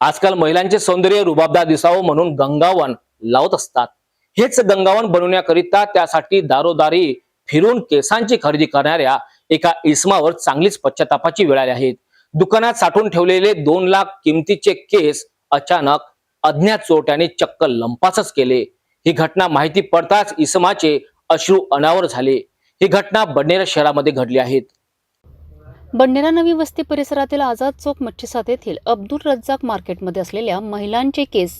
आजकाल महिलांचे सौंदर्य रुबाबदार दिसावं म्हणून गंगावन लावत असतात. हेच गंगावन बनवण्याकरिता त्यासाठी दारोदारी फिरून केसांची खरेदी करणाऱ्या एका इसमावर चांगलीच पश्चातापाची वेळ आली आहे. दुकानात साठवून ठेवलेले दोन लाख किमतीचे केस अचानक अज्ञात चोरट्याने चक्क लंपासच केले. ही घटना माहिती पडताच इसमाचे अश्रू अनावर झाले. ही घटना बडनेरा शहरामध्ये घडली आहेत बंडेरा नवी वस्ती परिसरातील आझाद चौक मच्छीसात येथील अब्दुल रज्जाक मार्केटमध्ये असलेल्या महिलांचे केस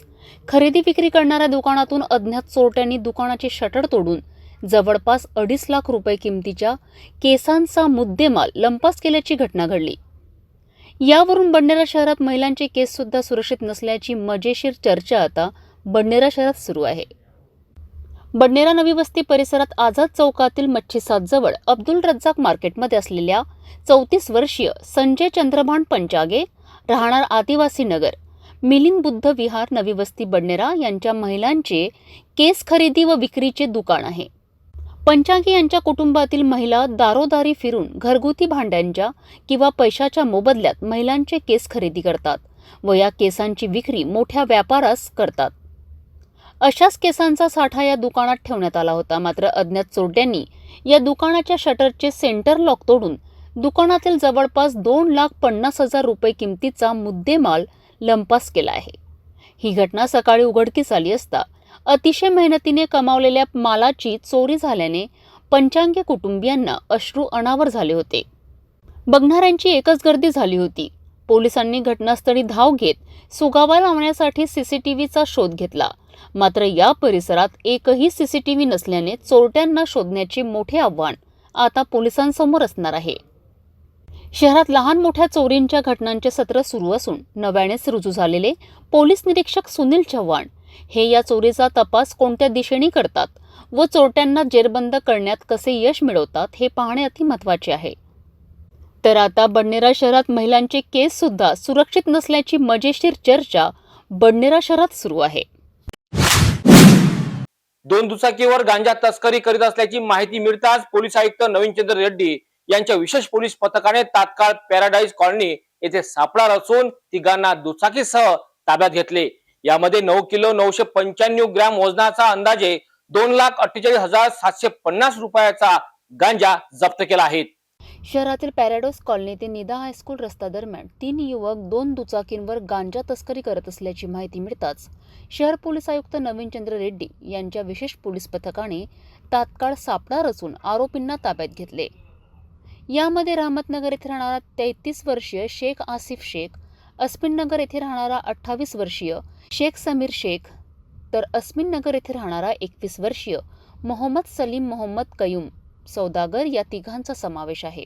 खरेदी विक्री करणाऱ्या दुकानातून अज्ञात चोरट्यांनी दुकानाचे शटर तोडून जवळपास अडीच लाख रुपये किमतीच्या केसांचा मुद्देमाल लंपास केल्याची घटना घडली. यावरून बंडेरा शहरात महिलांचे केस सुद्धा सुरक्षित नसल्याची मजेशीर चर्चा आता बंडेरा शहरात सुरू आहे. बडनेरा नवी वस्ती परिसरात आझाद चौकातील मच्छीसादजवळ अब्दुल रज्जाक मार्केटमध्ये असलेल्या चौतीस वर्षीय संजय चंद्रभान पंचागे राहणार आदिवासी नगर. मिलिंद बुद्ध विहार नवी वस्ती बडनेरा यांच्या महिलांचे केस खरेदी व विक्रीचे दुकान आहे. पंचागे यांच्या कुटुंबातील महिला दारोदारी फिरून घरगुती भांड्यांच्या किंवा पैशाच्या मोबदल्यात महिलांचे केस खरेदी करतात व या केसांची विक्री मोठ्या व्यापारास करतात. अशाच केसांचा साठा या दुकानात ठेवण्यात आला होता. मात्र अज्ञात चोरट्यांनी या दुकानाच्या शटरचे सेंटर लॉक तोडून दुकानातील जवळपास दोन लाख पन्नास हजार रुपये किमतीचा मुद्देमाल लंपास केला आहे. ही घटना सकाळी उघडकीस आली असता अतिशय मेहनतीने कमावलेल्या मालाची चोरी झाल्याने पंचांगी कुटुंबियांना अश्रू अनावर झाले होते. बघणाऱ्यांची एकच गर्दी झाली होती. पोलिसांनी घटनास्थळी धाव घेत सुगावा लावण्यासाठी सीसीटीव्हीचा शोध घेतला. मात्र या परिसरात एकही सीसीटीव्ही नसल्याने चोरट्यांना शोधण्याचे मोठे आव्हान आता पोलिसांसमोर असणार आहे. शहरात लहान मोठ्या चोरींच्या घटनांचे सत्र सुरू असून नव्यानेच रुजू झालेले पोलीस निरीक्षक सुनील चव्हाण हे या चोरीचा तपास कोणत्या दिशेने करतात व चोरट्यांना जेरबंद करण्यात कसे यश मिळवतात हे पाहणे अति महत्त्वाचे आहे. तर आता बडनेरा शहरात महिलांचे केस सुद्धा सुरक्षित नसल्याची मजेशीर चर्चा बडनेरा शहरात सुरू आहे. दोन दुचाकीवर गांजा तस्करी करीत असल्याची माहिती मिळताच पोलीस आयुक्त नवीनचंद्र रेड्डी यांच्या विशेष पोलीस पथकाने तात्काळ पॅराडाईज कॉलनी येथे सापळा रचून तिघांना दुचाकीसह ताब्यात घेतले. यामध्ये नऊ किलो नऊशे पंच्याण्णव ग्रॅम वजनाचा अंदाजे दोन लाख अठ्ठेचाळीस हजार सातशे पन्नास रुपयाचा गांजा जप्त केला आहे. शहरातील पॅराडोस कॉलनी ते निदा हायस्कूल रस्ता दरम्यान तीन युवक दोन दुचाकींवर गांजा तस्करी करत असल्याची माहिती मिळताच शहर पोलीस आयुक्त नवीनचंद्र रेड्डी यांच्या विशेष पोलीस पथकाने तात्काळ सापळा रचून आरोपींना ताब्यात घेतले. यामध्ये रहमतनगर येथे राहणारा तेहतीस वर्षीय शेख आसिफ शेख अस्मिननगर येथे राहणारा अठ्ठावीस वर्षीय शेख समीर शेख तर अस्मिन नगर येथे राहणारा एकवीस वर्षीय मोहम्मद सलीम मोहम्मद कयूम सौदागर या तिघांचा समावेश आहे.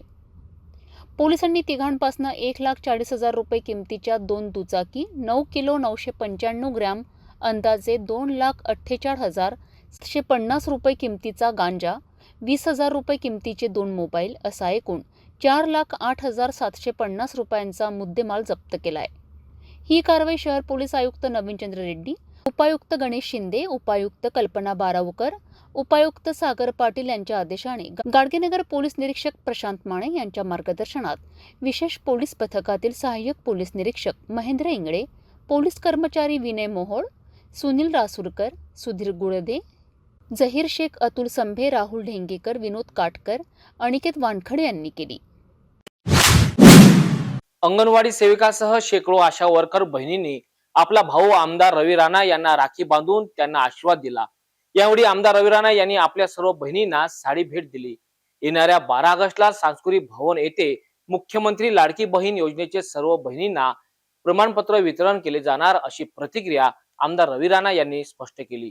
पोलिसांनी तिघांपासून एक लाख चाळीस हजार रुपये किमतीच्या दोन दुचाकी नऊ किलो नऊशे पंच्याण्णव ग्रॅम अंदाजे दोन लाख अठ्ठेचाळ हजार सातशे पन्नास रुपये किमतीचा गांजा वीस हजार रुपये किमतीचे दोन मोबाईल असा एकूण चार लाख आठ हजार सातशे पन्नास रुपयांचा मुद्देमाल जप्त केला आहे ही कारवाई शहर पोलीस आयुक्त नवीनचंद्र रेड्डी उपायुक्त गणेश शिंदे उपायुक्त कल्पना बारावकर उपायुक्त सागर पाटील यांच्या आदेशाने गाडगेनगर पोलीस निरीक्षक प्रशांत माने यांच्या मार्गदर्शनात विशेष पोलीस पथकातील सहाय्यक पोलीस निरीक्षक महेंद्र इंगळे पोलीस कर्मचारी विनय मोहोळ सुनील रासुरकर सुधीर गुळदे जहीर शेख अतुल संभे राहुल ढेंगेकर विनोद काटकर अनिकेत वानखडे यांनी केली. अंगणवाडी सेविकासह शेकडो आशा वर्कर बहिणींनी आपला भाऊ आमदार रवी राणा यांना राखी बांधून त्यांना आशीर्वाद दिला. यावेळी आमदार रवी राणा यांनी आपल्या सर्व बहिणींना साडी भेट दिली. येणाऱ्या बारा ऑगस्टला सांस्कृतिक भवन येथे मुख्यमंत्री लाडकी बहीण योजनेचे सर्व बहिणींना प्रमाणपत्र वितरण केले जाणार अशी प्रतिक्रिया आमदार रवी राणा यांनी स्पष्ट केली.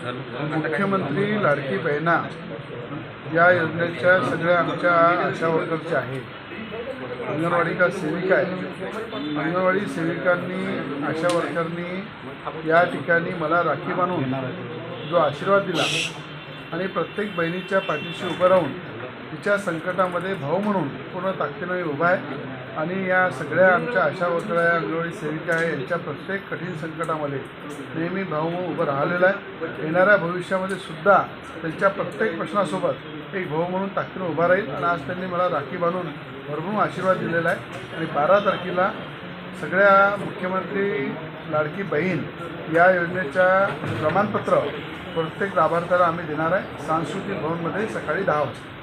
मुख्यमंत्री लाडकी बहिणा या योजनेच्या सगळ्या आमच्या आशा वर्करच्या आहेत. अंगणवाडी का सेविका आहे अंगणवाडी सेविकांनी आशा वर्करनी या ठिकाणी मला राखी बांधून जो आशीर्वाद दिला आणि प्रत्येक बहिणीच्या पाठीशी उभं राहून तिच्या संकटामध्ये भाऊ म्हणून पूर्ण ताकदीनं मी उभा आहे. आणि या सगळ्या आमच्या आशा वर्कर अंगणवाडी सेविका आहे यांच्या प्रत्येक कठीण संकटामध्ये नेहमी भाऊ म्हणून उभं राहिलेलं आहे. येणाऱ्या भविष्यामध्ये सुद्धा त्यांच्या प्रत्येक प्रश्नासोबत एक भाऊ म्हणून ताकदीनं उभा राहील. आणि आज त्यांनी मला राखी बांधून भरभरून आशीर्वाद दिलेला आहे. आणि बारा तारखेला सगळ्या मुख्यमंत्री लाडकी बहीण या योजनेच्या प्रमाणपत्र प्रत्येक लाभार्थ्याला आम्ही देणार आहे. सांस्कृतिक भवनमध्ये सकाळी दहा वाजता.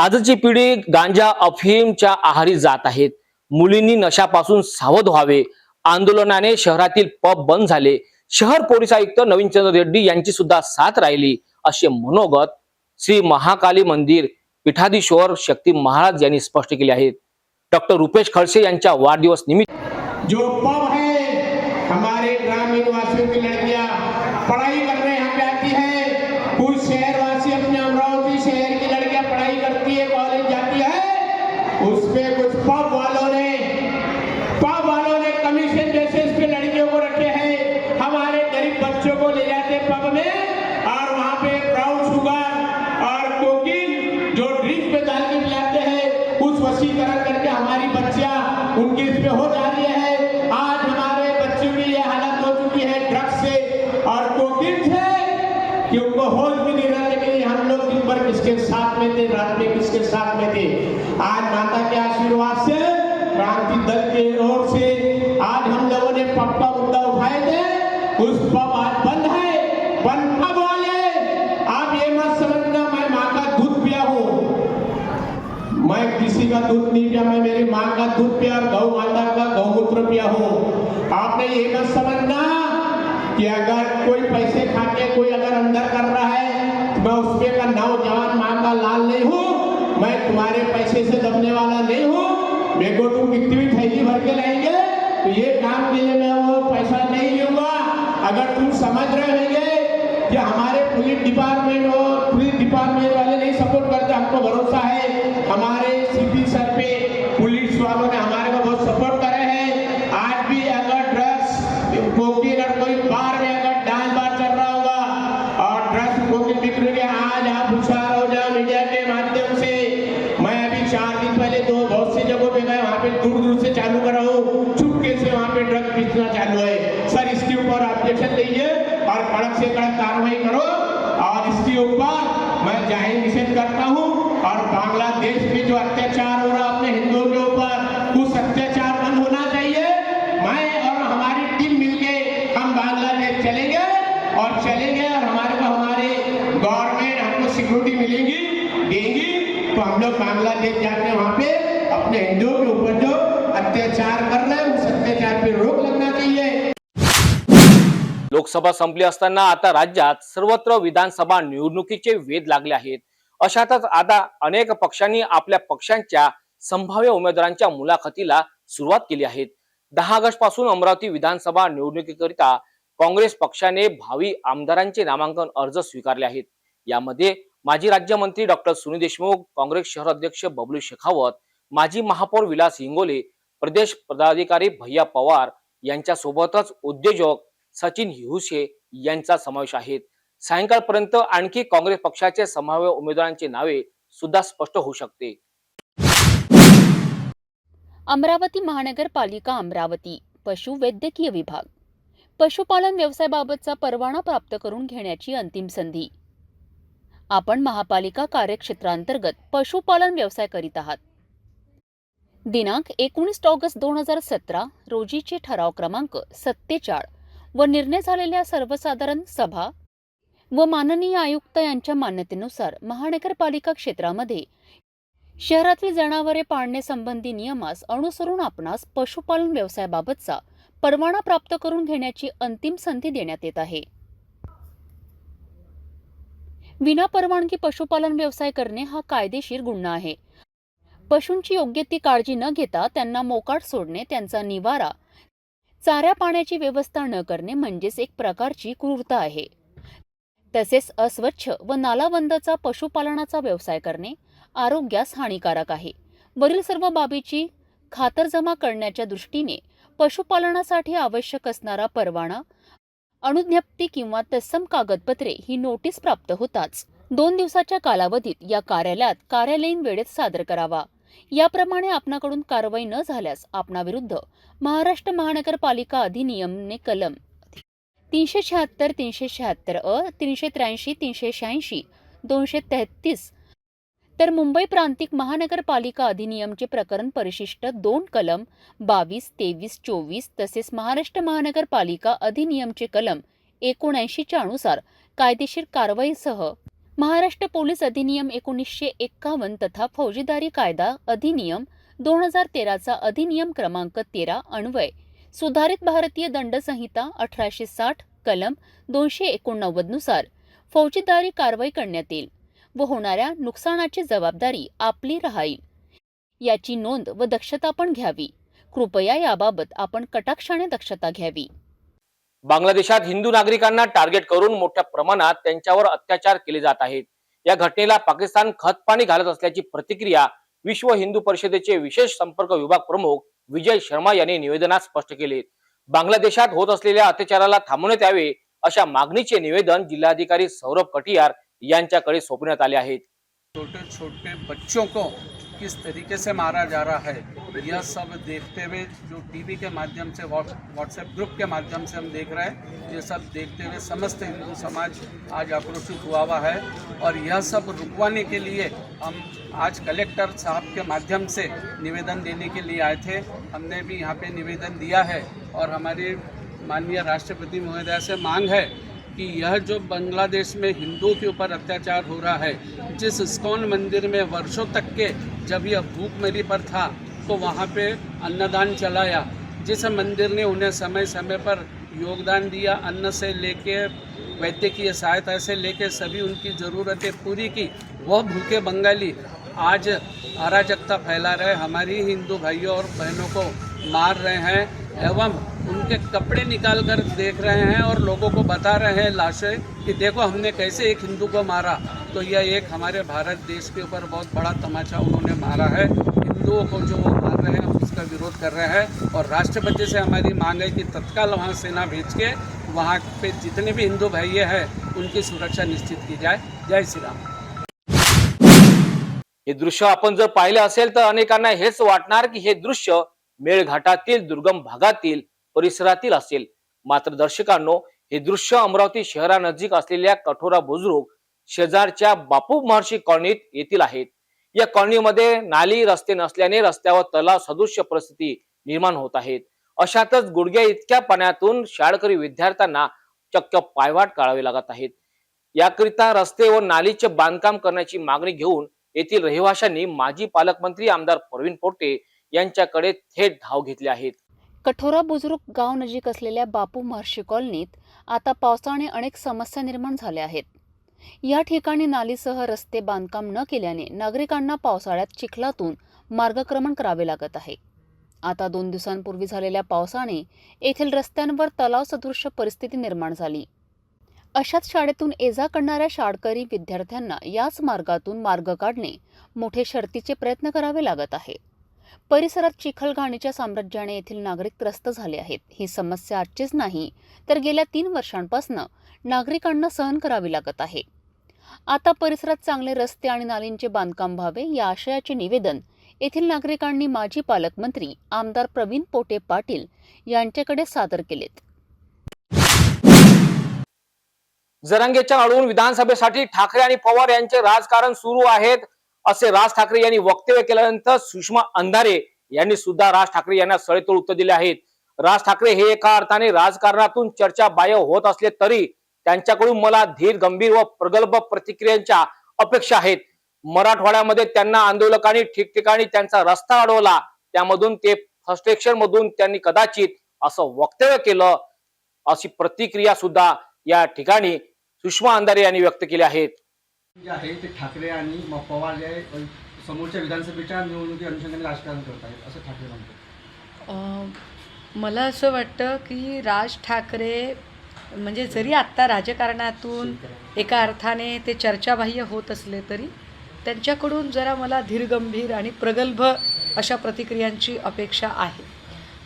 आजची पिढी गांजा अफीमच्या आहारी जात आहेत. मुलींनी नशापासून सावध व्हावे. आंदोलनाने शहरातील पब बंद झाले. शहर पोलीस आयुक्त नवीनचंद्र रेड्डी यांची सुद्धा साथ राहिली. असे मनोगत श्री महाकाली मंदिर पीठाधीश्वर शक्ती महाराज यांनी स्पष्ट केले आहेत डॉक्टर रुपेश खडसे यांच्या वाढदिवस निमित्त जो पब है हमारे ग्रामीण वासियों की लड़कियां पिया मैं मेरी माँ का दूध पिया, गौ माता का गौमूत्र पिया हूँ? आपने ये मत समझना कि अगर कोई पैसे खा के कोई अगर अंदर कर रहा है तो मैं उसपे का नौजवान माँ का लाल नहीं हूँ, मैं तुम्हारे पैसे से दबने वाला नहीं हूँ। मेरे को तुम कितनी थैली भर के लाएँगे तो ये काम के लिए मैं वो पैसा नहीं लूँगा। अगर तुम समझ रहे होंगे कि हमारे पुलिस डिपार्टमेंट और पुलिस डिपार्टमेंट वाले नहीं सपोर्ट करते, हमको भरोसा है, हमारे सीपी सर पे पुलिस वालों ने हमारे को बहुत सपोर्ट करे हैं आज भी अगर ड्रग्स कोकीन और कोई बार में अगर डांस बार चल रहा होगा और ड्रग्स कोकीन बिक रही है आज आप हुशार हो जाओ मीडिया के माध्यम से मैं अभी चार दिन पहले दो बहुत सी जगहों पे गए वहाँ पे दूर दूर से चालू कर रहा हूँ चुपके से वहाँ पे ड्रग बेचना चालू है सर इसके ऊपर ऑब्जेक्शन लीजिए और कड़क कार्रवाई करो और इसके ऊपर मैं ज़ाहिर निषेध करता हूँ और बांग्लादेश में जो अत्याचार हो रहा अपने हिंदुओं के ऊपर, उस अत्याचार बंद होना चाहिए। मैं और हमारी टीम मिलके हम बांग्लादेश चलेंगे और चलेंगे और हमारे को हमारे गवर्नमेंट हमको सिक्योरिटी मिलेगी, देंगी। तो हम लोग बांग्लादेश जाके वहाँ पे अपने हिंदुओं के ऊपर जो अत्याचार कर रहे हैं, उस अत्याचार पे रोक लोकसभा संपली असताना आता राज्यात सर्वत्र विधानसभा निवडणुकीचे वेध लागले आहेत. अशातच आता अनेक पक्षांनी आपल्या पक्षांच्या संभाव्य उमेदवारांच्या मुलाखतीला सुरुवात केली आहे. दहा ऑगस्टपासून अमरावती विधानसभा निवडणुकीकरिता काँग्रेस पक्षाने भावी आमदारांचे नामांकन अर्ज स्वीकारले आहेत. यामध्ये माजी राज्यमंत्री डॉक्टर सुनील देशमुख काँग्रेस शहर अध्यक्ष बबलू शेखावत माजी महापौर विलास हिंगोले प्रदेश पदाधिकारी भैया पवार यांच्यासोबतच उद्योजक सचिन हिहुशे यांचा समावेश आहे. सायंकाळपर्यंत आणखी काँग्रेस पक्षाचे संभाव्य उमेदवारांची नावे सुद्धा स्पष्ट होऊ शकते. अमरावती महानगरपालिका अमरावती पशु वैद्यकीय विभाग. पशुपालन व्यवसायाबाबतचा परवाना प्राप्त करून घेण्याची अंतिम संधी. आपण महापालिका कार्यक्षेत्रांतर्गत पशुपालन व्यवसाय करीत आहात. दिनांक एकोणीस ऑगस्ट दोन हजार सतरा रोजीचे ठराव क्रमांक सत्तेचाळ. व निर्णय झालेल्या सर्वसाधारण सभा व माननीय आयुक्त यांच्या मान्यतेनुसार महानगरपालिका क्षेत्रामध्ये शहरातील जनावरे पाळण्यासंबंधी नियमास अनुसरून आपणास पशुपालन व्यवसायाबाबतचा परवाना प्राप्त करून घेण्याची अंतिम संधी देण्यात येत आहे. विना परवानगी पशुपालन व्यवसाय करणे हा कायदेशीर गुन्हा आहे. पशूंची योग्य ती काळजी न घेता त्यांना मोकाट सोडणे त्यांचा निवारा चाऱ्या पाण्याची व्यवस्था न करणे म्हणजेच एक प्रकारची क्रूरता आहे. तसेच अस्वच्छ व नालाबंदचा पशुपालनाचा व्यवसाय करणे आरोग्यास हानिकारक आहे. वरील सर्व बाबीची खातरजमा करण्याच्या दृष्टीने पशुपालनासाठी आवश्यक असणारा परवाना अनुज्ञप्ती किंवा तत्सम कागदपत्रे ही नोटीस प्राप्त होताच. दोन दिवसाच्या कालावधीत या कार्यालयात कार्यालयीन वेळेत सादर करावा. याप्रमाणे आपणाकडून कारवाई न झाल्यास आपणाविरुद्ध महाराष्ट्र महानगरपालिका अधिनियमने कलम तीनशे शहात्तर तीनशे शहात्तर अ तीनशे त्र्याऐंशी तीनशे शहाऐंशी दोनशे तेहतीस तर मुंबई प्रांतिक महानगरपालिका अधिनियमचे प्रकरण परिशिष्ट दोन कलम बावीस तेवीस चोवीस तसेच महाराष्ट्र महानगरपालिका अधिनियमचे कलम एकोणऐंशीच्या अनुसार कायदेशीर कारवाईसह महाराष्ट्र पोलीस अधिनियम एकोणीसशे एक्कावन्न तथा फौजदारी कायदा अधिनियम दोन हजार तेराचा अधिनियम क्रमांक तेरा अन्वय. सुधारित भारतीय दंड संहिता अठराशे साठ कलम दोनशे एकोणनव्वदनुसार फौजदारी कारवाई करण्यात येईल व होणाऱ्या नुकसानाची जबाबदारी आपली राहील. याची नोंद व दक्षता पण घ्यावी. कृपया याबाबत आपण कटाक्षाने दक्षता घ्यावी. बांगलादेशात हिंदू नागरिकांना टार्गेट करून मोठ्या प्रमाणात त्यांच्यावर अत्याचार केले जात आहेत. या घटनेला पाकिस्तान खतपाणी घालत असल्याची प्रतिक्रिया विश्व हिंदू परिषदेचे विशेष संपर्क विभाग प्रमुख विजय शर्मा यांनी निवेदनात स्पष्ट केले. बांगलादेशात होत असलेल्या अत्याचाराला थांबवण्यात यावे अशा मागणीचे निवेदन जिल्हाधिकारी सौरभ कटियार यांच्याकडे सोपवण्यात आले आहेत. छोटे छोटे बच्चों को किस तरीके से मारा जा रहा है, यह सब देखते हुए जो टीवी के माध्यम से व्हाट्सएप ग्रुप के माध्यम से हम देख रहे हैं, ये सब देखते हुए समस्त हिंदू समाज आज आक्रोशित हुआ हुआ है और यह सब रुकवाने के लिए हम आज कलेक्टर साहब के माध्यम से निवेदन देने के लिए आए थे। हमने भी यहाँ पे निवेदन दिया है और हमारे माननीय राष्ट्रपति महोदया से मांग है कि यह जो बांग्लादेश में हिंदुओं के ऊपर अत्याचार हो रहा है, जिस इस्कॉन मंदिर में वर्षों तक के जब यह भूखमरी पर था तो वहाँ पे अन्नदान चलाया। जिस मंदिर ने उन्हें समय समय पर योगदान दिया, अन्न से लेके वैद्यकीय सहायता से लेके सभी उनकी ज़रूरतें पूरी की, वह भूखे बंगाली आज अराजकता फैला रहे हमारी हिंदू भाइयों और बहनों को मार रहे हैं एवं उनके कपड़े निकाल कर देख रहे हैं और लोगों को बता रहे हैं लाशें कि देखो हमने कैसे एक हिंदू को मारा। तो यह एक हमारे भारत देश के ऊपर बहुत बड़ा तमाचा उन्होंने मारा है। हिंदुओं को जो मार रहे हैं उसका विरोध कर रहे हैं और राष्ट्रपति से हमारी मांग है कि तत्काल वहाँ सेना भेज के वहाँ पे जितने भी हिंदू भाई हैं, उनकी सुरक्षा निश्चित की जाए। जय श्री राम। हे दृश्य आपण जर पाहिले असेल तर अनेकांना की दृश्य मेळघाटातील दुर्गम भागातील परिसरातील असेल. मात्र दर्शकांनो हे दृश्य अमरावती शहरानजीक असलेल्या कठोरा बुजुर्ग शेजारच्या बापू महर्षी कॉलनीत येथील आहेत. या कॉलनीमध्ये नाली रस्ते नसल्याने रस्त्यावर तलाव सदृश्य परिस्थिती निर्माण होत आहेत. अशातच गुडघ्या इतक्या पाण्यातून शाळकरी विद्यार्थ्यांना चक्क पायवाट काढावी लागत आहेत. याकरिता रस्ते व नालीचे बांधकाम करण्याची मागणी घेऊन येथील रहिवाशांनी माजी पालकमंत्री आमदार प्रवीण पोटे यांच्याकडे थेट धाव घेतली आहेत. कठोरा बुजुर्ग गाव नजीक असलेल्या बापू महर्षी कॉलनीत आता पावसाने अनेक समस्या निर्माण झाल्या आहेत. या ठिकाणी नालीसह रस्ते बांधकाम न केल्याने नागरिकांना पावसाळ्यात चिखलातून मार्गक्रमण करावे लागत आहे. आता दोन दिवसांपूर्वी झालेल्या पावसाने येथील रस्त्यांवर तलाव सदृश्य परिस्थिती निर्माण झाली. अशाच शाळेतून ये जा करणाऱ्या शाळकरी विद्यार्थ्यांना याच मार्गातून मार्ग काढणे मोठे शर्तीचे प्रयत्न करावे लागत आहे. परिसरात चिखलघाणीच्या साम्राज्याने येथील नागरिक त्रस्त झाले आहेत. ही समस्या आजचीच नाही तर गेल्या तीन वर्षांपासून नागरिकांना सहन करावी लागत आहे. आता परिसरात चांगले रस्ते आणि नालींचे बांधकाम व्हावे या आशयाचे निवेदन येथील नागरिकांनी माजी पालकमंत्री आमदार प्रवीण पोटे पाटील यांच्याकडे सादर केलेत. जरंगेच्या अडवून विधानसभेसाठी ठाकरे आणि पवार यांचे राजकारण सुरू आहेत. असे राज ठाकरे यांनी वक्तव्य केल्यानंतर सुषमा अंधारे यांनी सुद्धा राज ठाकरे यांना सळेतोड उत्तर दिले आहेत. राज ठाकरे हे एका अर्थाने राजकारणातून चर्चा बाह्य होत असले तरी त्यांच्याकडून मला धीर गंभीर व प्रगल्भ प्रतिक्रियांच्या अपेक्षा आहेत. मराठवाड्यामध्ये त्यांना आंदोलकांनी ठिकठिकाणी त्यांचा रस्ता अडवला. त्यामधून ते फ्रस्ट्रेशन मधून त्यांनी कदाचित असं वक्तव्य केलं अशी प्रतिक्रिया सुद्धा या ठिकाणी सुषमा अंधारे यांनी व्यक्त केली आहेत जे आहे ते ठाकरे आणि पवार जे आहे, समोरच्या विधानसभेच्या निवडणुकी अनुषंगाने राजकारण करत आहेत असं ठाकरे म्हणतात. मला असं वाटतं की राज ठाकरे म्हणजे जरी आत्ता राजकारणातून एका अर्थाने ते चर्चाबाह्य होत असले तरी त्यांच्याकडून जरा मला धीरगंभीर आणि प्रगल्भ अशा प्रतिक्रियांची अपेक्षा आहे.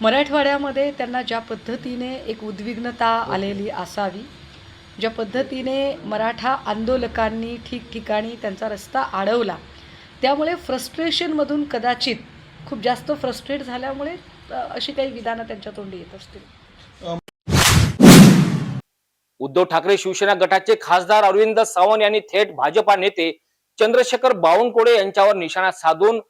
मराठवाड्यामध्ये त्यांना ज्या पद्धतीने एक उद्विग्नता आलेली असावी ज्या पद्धतीने मराठा आंदोलकांनी ठिकठिकाणी त्यांचा रस्ता अडवला त्यामुळे फ्रस्ट्रेशनमधून कदाचित खूप जास्त फ्रस्ट्रेट झाल्यामुळे अशी काही विधानं त्यांच्या तोंडी येत असतील. उद्धव ठाकरे शिवसेना गटाचे खासदार अरविंद सावंत यांनी थेट भाजपा नेते चंद्रशेखर बावनकुळे यांच्यावर निशाणा साधून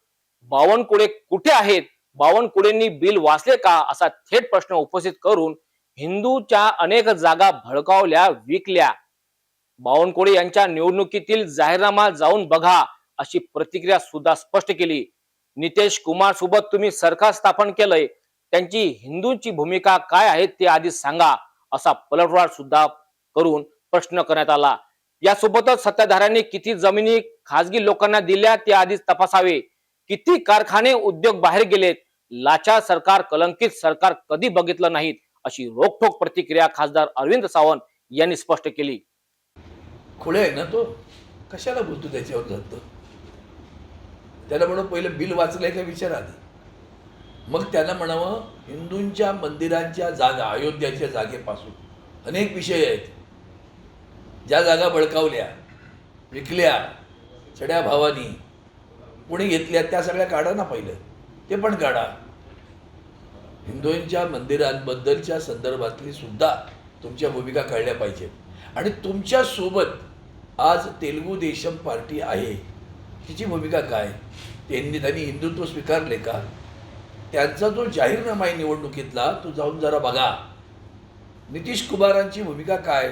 बावनकुळे कुठे आहेत? बावनकुळेंनी बिल वाचले का? असा थेट प्रश्न उपस्थित करून हिंदूच्या अनेक जागा भडकावल्या विकल्या. बावनकुळे यांच्या निवडणुकीतील जाहीरनामा जाऊन बघा अशी प्रतिक्रिया सुद्धा स्पष्ट केली. नितेश कुमार सोबत तुम्ही सरकार स्थापन केलंय त्यांची हिंदूंची भूमिका काय आहे ते आधी सांगा असा पलटवार सुद्धा करून प्रश्न करण्यात आला. यासोबतच सत्ताधाऱ्यांनी किती जमिनी खासगी लोकांना दिल्या ते आधीच तपासावे. किती कारखाने उद्योग बाहेर गेलेत लाचार सरकार कलंकित सरकार कधी बघितलं नाहीत? अशी रोखोक प्रतिक्रिया खासदार अरविंद सावंत यांनी स्पष्ट केली. खुळे आहे ना तो? कशाला बोलतो त्याच्यावर जातो त्याला म्हणून पहिलं बिल वाचलंय का विचार आधी. मग त्याला म्हणावं हिंदूंच्या मंदिरांच्या जागा अयोध्याच्या जागेपासून. अनेक विषय आहेत. ज्या जागा बळकावल्या विकल्या चढ्या भावानी कोणी घेतल्या त्या सगळ्या काढा ना पहिलं. ते पण काढा. हिंदूंच्या मंदिरांबद्दलच्या संदर्भातली सुद्धा तुमच्या भूमिका कळल्या पाहिजेत आणि तुमच्यासोबत आज तेलुगू देशम पार्टी आहे तिची भूमिका काय? त्यांनी त्यांनी हिंदुत्व स्वीकारले का? त्यांचा जो जाहीरनामा आहे निवडणुकीतला तो जाऊन जरा बघा. नितीश कुमारांची भूमिका काय?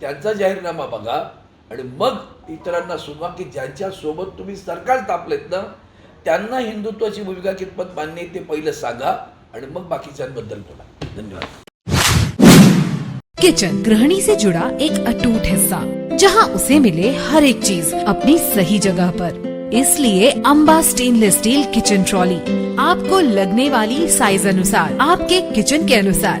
त्यांचा जाहीरनामा बघा. आणि मग इतरांना सुचवा की ज्यांच्यासोबत तुम्ही सरकार स्थापलेत ना त्यांना हिंदुत्वाची भूमिका कितपत मान्य आहे ते पहिलं सांगा. आणि मग बाकीच्यांबद्दल बोला. धन्यवाद. किचन गृहिणी से जुड़ा एक अटूट हिस्सा, जहाँ उसे मिले हर एक चीज़ अपनी सही जगह पर। इसलिए Amba stainless steel kitchen trolley आपको लगने वाली साइज़ अनुसार, आपके किचन के अनुसार।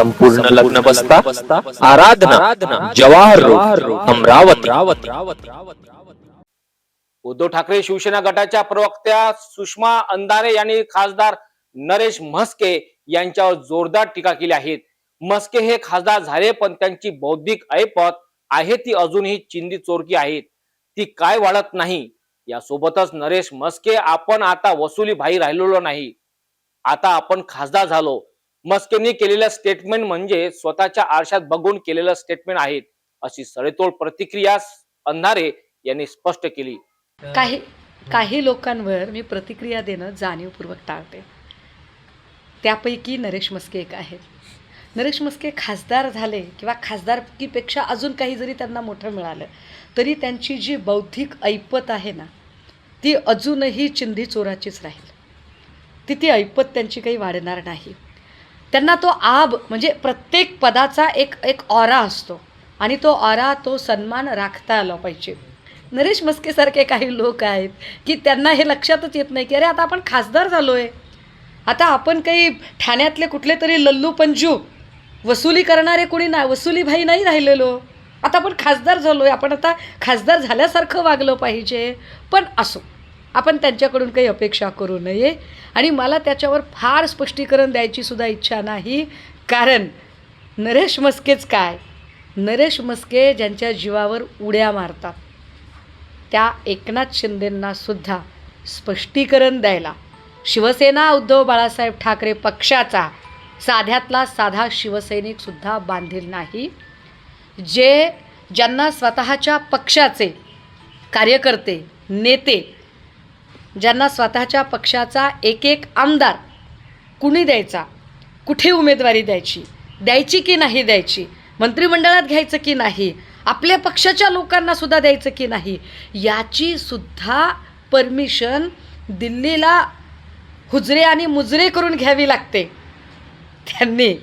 संपूर्ण लग्न बसता आराधना जवाहर अमरावती. उद्धव ठाकरे शिवसेना गटाच्या प्रवक्त्या सुषमा अंधारे यांनी खासदार नरेश म्हस्के यांच्यावर जोरदार टीका केली आहे. म्हस्के हे खासदार झाले पण त्यांची बौद्धिक ऐपत आहे ती अजूनही चिंदी चोरकी आहेत ती काय वाढत नाही? यासोबतच नरेश म्हस्के आपण आता वसुली भाई राहिलेलो नाही. आता आपण खासदार झालो. मस्केंनी केलेलं स्टेटमेंट म्हणजे स्वतःच्या आरशात बघून केलेलं स्टेटमेंट आहेत अशी सडेतोड प्रतिक्रिया अंधारे यांनी स्पष्ट केली. काही काही लोकांवर मी प्रतिक्रिया देणं जाणीवपूर्वक टाळते. त्यापैकी नरेश मस्के एक आहेत. नरेश मस्के खासदार झाले किंवा खासदारकीपेक्षा अजून काही जरी त्यांना मोठं मिळालं तरी त्यांची जी बौद्धिक ऐपत आहे ना ती अजूनही चिंधी चोराचीच राहील. तिथे ऐपत त्यांची काही वाढणार नाही. त्यांना तो आब म्हणजे प्रत्येक पदाचा एक एक ऑरा असतो. आणि तो ऑरा तो सन्मान राखता आला पाहिजे. नरेश मस्केसारखे काही लोक आहेत की त्यांना हे लक्षातच येत नाही की अरे आता आपण खासदार झालो आहे आता आपण काही ठाण्यातले कुठले तरी लल्लू पंजू वसुली करणारे कोणी ना वसुलीभाई नाही राहिलेलो. आता आपण खासदार झालो आहे आपण आता खासदार झाल्यासारखं वागलं पाहिजे. पण असो. आपण त्यांच्याकडून काही अपेक्षा करू नये. आणि मला त्याच्यावर फार स्पष्टीकरण द्यायची सुद्धा इच्छा नाही. कारण नरेश मस्केच काय? नरेश मस्के ज्यांच्या जीवावर उड्या मारतात. त्या एकनाथ शिंदेंना सुद्धा स्पष्टीकरण द्यायला. शिवसेना उद्धव बाळासाहेब ठाकरे पक्षाचा साध्यातला साधा शिवसैनिकसुद्धा बांधील नाही. जे ज्यांना स्वतःच्या पक्षाचे कार्यकर्ते नेते ज्यांना स्वतःच्या पक्षाचा एक एक आमदार कुणी द्यायचा? कुठे उमेदवारी द्यायची? द्यायची की नाही द्यायची? मंत्रिमंडळात घ्यायचं की नाही? आपल्या पक्षाच्या लोकांना सुद्धा द्यायचं की नाही? याची सुद्धा परमिशन दिल्लीला हुजरे आणि मुजरे करून घ्यावी लागते. त्यांनी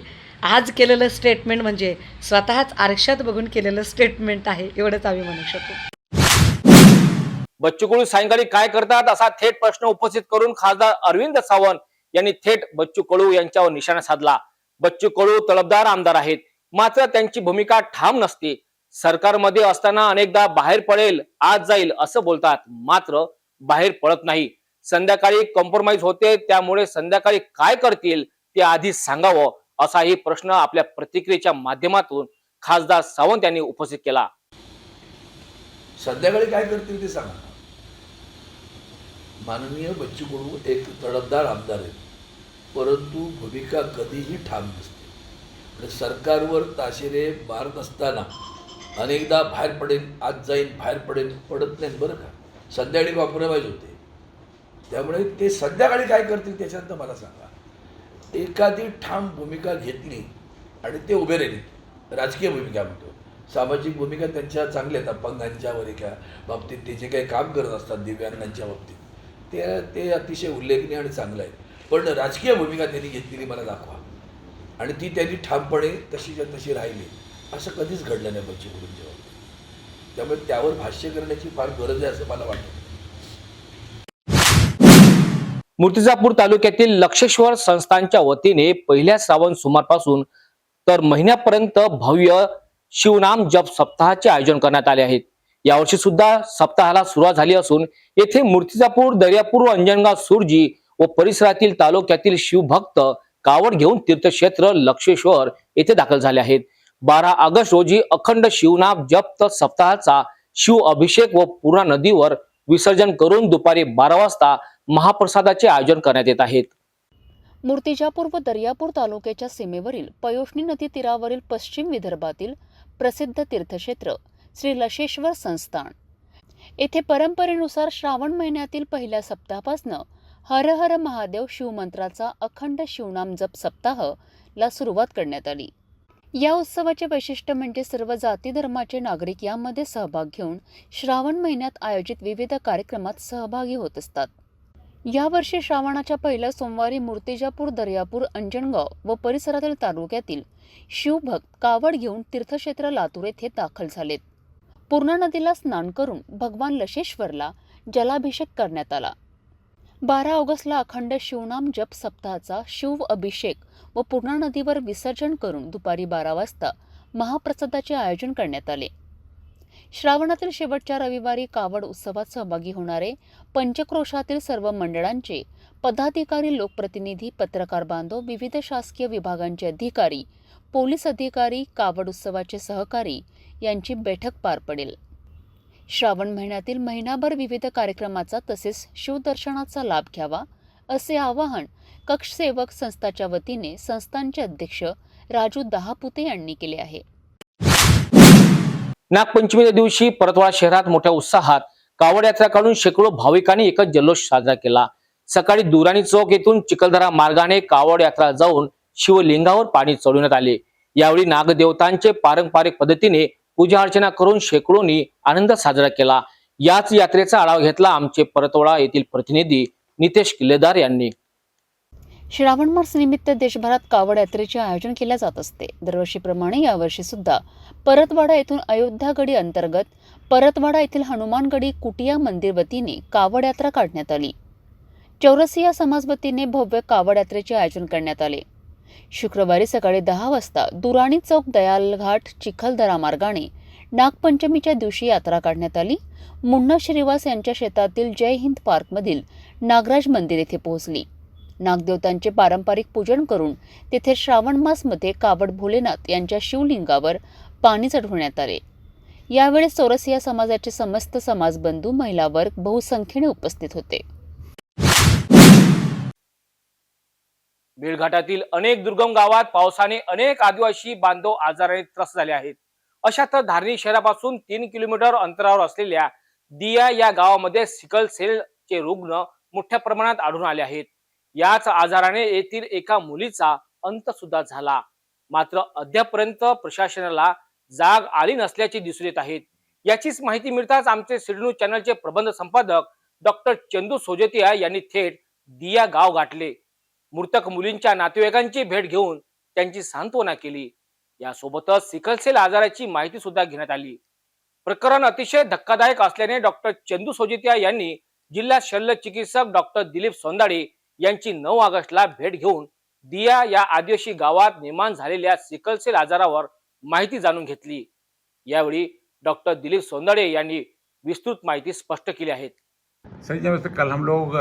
आज केलेलं स्टेटमेंट म्हणजे स्वतःच आरशात बघून केलेलं स्टेटमेंट आहे एवढंच आम्ही म्हणू शकतो बच्चू सायंकाळी काय करतात असा थेट प्रश्न उपस्थित करून खासदार अरविंद सावंत यांनी थेट बच्चू कडू यांच्यावर निशाणा साधला. बच्चू कडू तळपदार आमदार आहेत. मात्र त्यांची भूमिका ठाम नसते. सरकारमध्ये असताना अनेकदा बाहेर पडेल आज जाईल असं बोलतात. मात्र बाहेर पडत नाही. संध्याकाळी कॉम्प्रोमाइज होते त्यामुळे संध्याकाळी काय करतील ते आधी सांगावं असाही प्रश्न आपल्या प्रतिक्रियेच्या माध्यमातून खासदार सावंत यांनी उपस्थित केला. संध्याकाळी काय करतील ते सांगा. माननीय बच्चू कडू एक तडफदार आमदार आहेत. परंतु भूमिका कधीही ठाम नसते. आणि सरकारवर ताशेरे मारत असताना अनेकदा बाहेर पडेल आज जाईन बाहेर पडेल पडत नाहीत बरं का. संध्याकाळी कॉम्प्रोमाइज होते. त्यामुळे ते संध्याकाळी काय करतील त्याच्यानंतर मला सांगा. एखादी ठाम भूमिका घेतली आणि ते उभे राहिले. राजकीय भूमिका म्हणतो. सामाजिक भूमिका त्यांच्या चांगल्या आहेत. अपंगांच्या वरिका बाबतीत ते जे काही काम करत असतात दिव्यांगांच्या बाबतीत. ते ते अतिशय उल्लेखनीय आणि चांगलं आहे. पण राजकीय भूमिका त्यांनी घेतलेली मला दाखवा. आणि ती त्यांनी ठामपणे तशीच्या तशी राहिली. असं कधीच घडलं नाही बच्चू कडूंच्या त्यामुळे त्यावर भाष्य करण्याची फार गरज आहे असं मला वाटतं. मूर्तिजापूर तालुक्यातील लक्षेश्वर संस्थांच्या वतीने पहिल्या श्रावण सुमारपासून तर महिन्यापर्यंत भव्य शिवनाम जप सप्ताहाचे आयोजन करण्यात आले आहेत. यावर्षी सुद्धा सप्ताहाला सुरुवात झाली असून येथे मूर्तिजापूर दर्यापूर अंजनगाव सुरजी व परिसरातील तालुक्यातील शिवभक्त कावड घेऊन तीर्थक्षेत्र लक्षेश्वर येथे दाखल झाले आहेत. बारा ऑगस्ट रोजी अखंड शिवनाम जप्त सप्ताहाचा शिव अभिषेक व पूर्णा नदीवर विसर्जन करून दुपारी बारा वाजता महाप्रसादाचे आयोजन करण्यात येत आहेत. मूर्तिजापूर व दर्यापूर तालुक्याच्या सीमेवरील पयोष्णी नदी तीरावरील पश्चिम विदर्भातील प्रसिद्ध तीर्थक्षेत्र श्री लशेश्वर संस्थान. येथे परंपरेनुसार श्रावण महिन्यातील पहिल्या सप्ताहापासनं हर हर महादेव शिवमंत्राचा अखंड शिवनाम जप सप्ताह ला सुरुवात करण्यात आली. या उत्सवाचे वैशिष्ट्य म्हणजे सर्व जाती धर्माचे नागरिक यामध्ये सहभाग घेऊन श्रावण महिन्यात आयोजित विविध कार्यक्रमात सहभागी होत असतात. यावर्षी श्रावणाच्या पहिल्या सोमवारी मूर्तिजापूर दर्यापूर अंजनगाव व परिसरातील तालुक्यातील शिवभक्त कावड घेऊन तीर्थक्षेत्र लातूर येथे दाखल झालेत. पूर्णा नदीला स्नान करून भगवान लशेश्वरला जलाभिषेक करण्यात आला. बारा ऑगस्टला अखंड शिवनाम जप सप्ताहाचा शिव अभिषेक व पूर्णा नदीवर विसर्जन करून दुपारी बारा वाजता महाप्रसादाचे आयोजन करण्यात आले. श्रावणातील शेवटच्या रविवारी कावड उत्सवात सहभागी होणारे पंचक्रोशातील सर्व मंडळांचे पदाधिकारी लोकप्रतिनिधी पत्रकार बांधव विविध शासकीय विभागांचे अधिकारी पोलीस अधिकारी कावड उत्सवाचे सहकारी यांची बैठक पार पडेल. श्रावण महिन्यातील महिनाभर विविध कार्यक्रमाचा तसेच शिवदर्शनाचा लाभ घ्यावा असे आवाहन कक्षसेवक संस्थाच्या वतीने संस्थांचे अध्यक्ष राजू दहापुते यांनी केले आहे. नागपंचमीच्या दिवशी परतवाडा शहरात मोठ्या उत्साहात कावड यात्रा काढून शेकडो भाविकांनी एकच जल्लोष साजरा केला. सकाळी दुराणी चौक येथून चिखलदरा मार्गाने कावड यात्रा जाऊन शिवलिंगावर पाणी चढवण्यात आले. यावेळी नागदेवतांचे पारंपरिक पद्धतीने पूजा अर्चना करून शेकडोनी आनंद साजरा केला. याच यात्रेचा आढावा घेतला आमचे परतवाडा येथील प्रतिनिधी नितेश किल्लेदार यांनी. श्रावण मास निमित्त देशभरात कावड यात्रेचे आयोजन केले जात असते. दरवर्षीप्रमाणे यावर्षी सुद्धा परतवाडा येथून अयोध्यागडी अंतर्गत परतवाडा येथील हनुमानगडी कुटिया मंदिर वतीने कावड यात्रा काढण्यात आली. चौरसिया समाज वतीने भव्य कावड यात्रेचे आयोजन करण्यात आले. शुक्रवारी सकाळी दहा वाजता दुराणी चौक दयालघाट चिखलदरा मार्गाने नागपंचमीच्या दिवशी यात्रा काढण्यात आली. मुन्ना श्रीवास यांच्या शेतातील जय हिंद पार्कमधील नागराज मंदिर येथे पोहोचली. नागदेवतांचे पारंपरिक पूजन करून तेथे श्रावण मासमध्ये कावड भोलेनाथ यांच्या शिवलिंगावर पाणी चढवण्यात आले. यावेळी चौरसिया समाजाचे समस्त समाजबंधू महिला वर्ग बहुसंख्येने उपस्थित होते. बेळघाटातील अनेक दुर्गम गावात पावसाने अनेक आदिवासी बांधव आजाराने त्रस्त झाले आहेत. अशात धारणी शहरापासून तीन किलोमीटर अंतरावर असलेल्या दिया या गावामध्ये सिकल सेलचे रुग्ण मोठ्या प्रमाणात आढळून आले आहेत. याच आजाराने येथील एका मुलीचा अंत सुद्धा झाला. मात्र अद्यापर्यंत प्रशासनाला जाग आली नसल्याचे दिसून येत आहेत. याचीच माहिती मिळताच आमचे सिडन्यू चॅनलचे प्रबंध संपादक डॉक्टर चंदू सोजतिया यांनी थेट दिया गाव गाठले. मृतक मुलींच्या नातेवाईकांची भेट घेऊन त्यांची सांत्वना केली. यासोबतच सिकलसेल आजाराची माहिती सुद्धा घेण्यात आली. प्रकरण अतिशय धक्कादायक असल्याने डॉक्टर चंदू सोजितिया यांनी जिल्हा शल्य चिकित्सक डॉक्टर दिलीप सोंदाडे यांची नऊ ऑगस्टला भेट घेऊन दिया या आदिवासी गावात निर्माण झालेल्या सिकलसेल आजारावर माहिती जाणून घेतली. यावेळी डॉक्टर दिलीप सोंदाडे यांनी विस्तृत माहिती स्पष्ट केली आहे. सर जब से कल हम लोग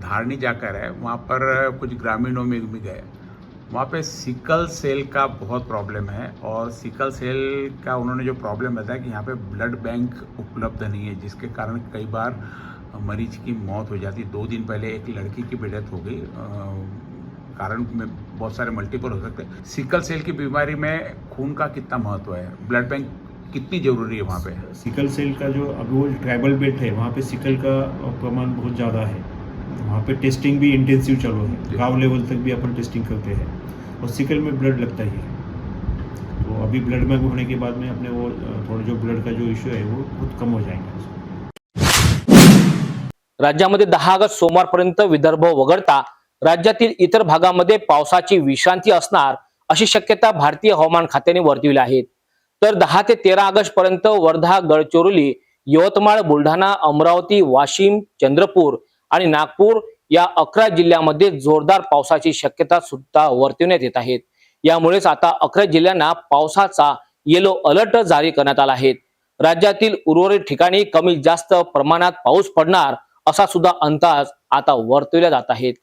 धारणी जाकर है, वहाँ पर कुछ ग्रामीणों में भी गए। वहाँ पे सिकल सेल का बहुत प्रॉब्लम है और सिकल सेल का उन्होंने जो प्रॉब्लम बताया कि यहाँ पे ब्लड बैंक उपलब्ध नहीं है, जिसके कारण कई बार मरीज़ की मौत हो जाती दो दिन पहले एक लड़की की भी डेथ हो गई कारण में बहुत सारे मल्टीपल हो सकते हैं। सिकल सेल की बीमारी में खून का कितना महत्व है? ब्लड बैंक कितनी ज़रूरी है वहाँ पे? सिकल सेल का जो अभी वो ट्राइबल बेल्ट है वहाँ पे सिकल का प्रमाण बहुत ज़्यादा है। वहाँ पे टेस्टिंग भी इंटेंसिव चालू है। गाँव लेवल तक भी अपन टेस्टिंग करते हैं। और सिकल में ब्लड लगता ही है। तो अभी ब्लड बैंक होने के बाद में अपने वो थोड़ा जो ब्लड का जो इश्यू है वो बहुत कम हो जाएँगे। राज्यामध्ये दहा ऑगस्ट सोमवारपर्यंत विदर्भ वगळता राज्यातील इतर भागामध्ये पावसाची विश्रांती असणार अशी शक्यता भारतीय हवामान खात्याने वर्तविली आहे. तर दहा ते तेरा ऑगस्ट पर्यंत वर्धा गडचिरोली यवतमाळ बुलढाणा अमरावती वाशिम चंद्रपूर आणि नागपूर या अकरा जिल्ह्यामध्ये जोरदार पावसाची शक्यता सुद्धा वर्तवण्यात येत आहेत. यामुळेच आता अकरा जिल्ह्यांना पावसाचा येलो अलर्ट जारी करण्यात आला आहे. राज्यातील उर्वरित ठिकाणी कमी जास्त प्रमाणात पाऊस पडणार असा सुद्धा अंदाज आता वर्तवल्या जात आहेत